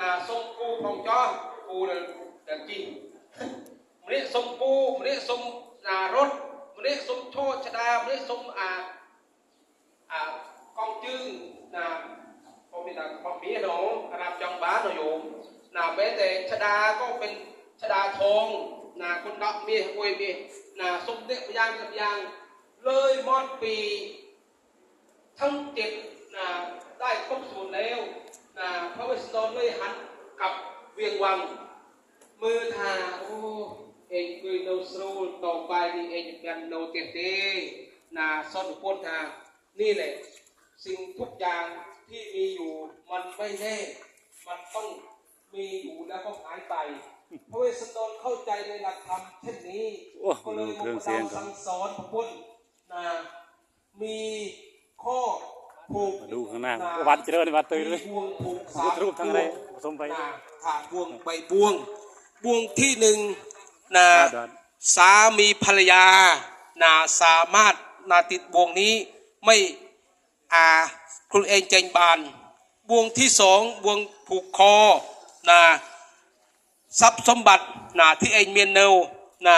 ណាសុំគូផងចោះគូដែលដែលជីម្នាក់សុំគូម្នាក់សុំណារត់ម្នាក់សុំឈោឆ្ដាម្នាក់សុំអាអាកងជើងណាผมมีแต่บอกมีเนาะรับจองบ้านเนาะโยมนะแม้แต่ชดาก็เป็นชดาทองนะคนดอกเมียอวยเมียนะสมเด็จพระยางกับยางเลยมอดปี ทั้งเจ็ดนะได้ วียงวัง มือทาโอ้เองคือโนสรูต่อไปนี่เองจะเป็นโนเตเตนะซ่อนพ้นทางนี่แหละ สิ่งทุกอย่างที่มีอยู่มันไม่แน่ มันต้องมีอยู่แล้วก็หายไปพระเวสสันดรเข้าใจในหลักธรรมเช่นนี้โอ้ก็เลยเครื่องเสียงก่อนสั่งสอนพระพุทธนะมีข้อผูก มาดูข้างหน้าวัดเจริญวัดตื่นเลยรูปทั้งอะไรผสมไปนะขาบวงใบบวงบวงที่หนึ่งนะสามีภรรยานาสามารถนาติดบวงนี้ไม่อาคุณเองเจงบานบวงที่สองบวงผูกคอนาทรัพย์สมบัตินาที่เองเมียนเนวนา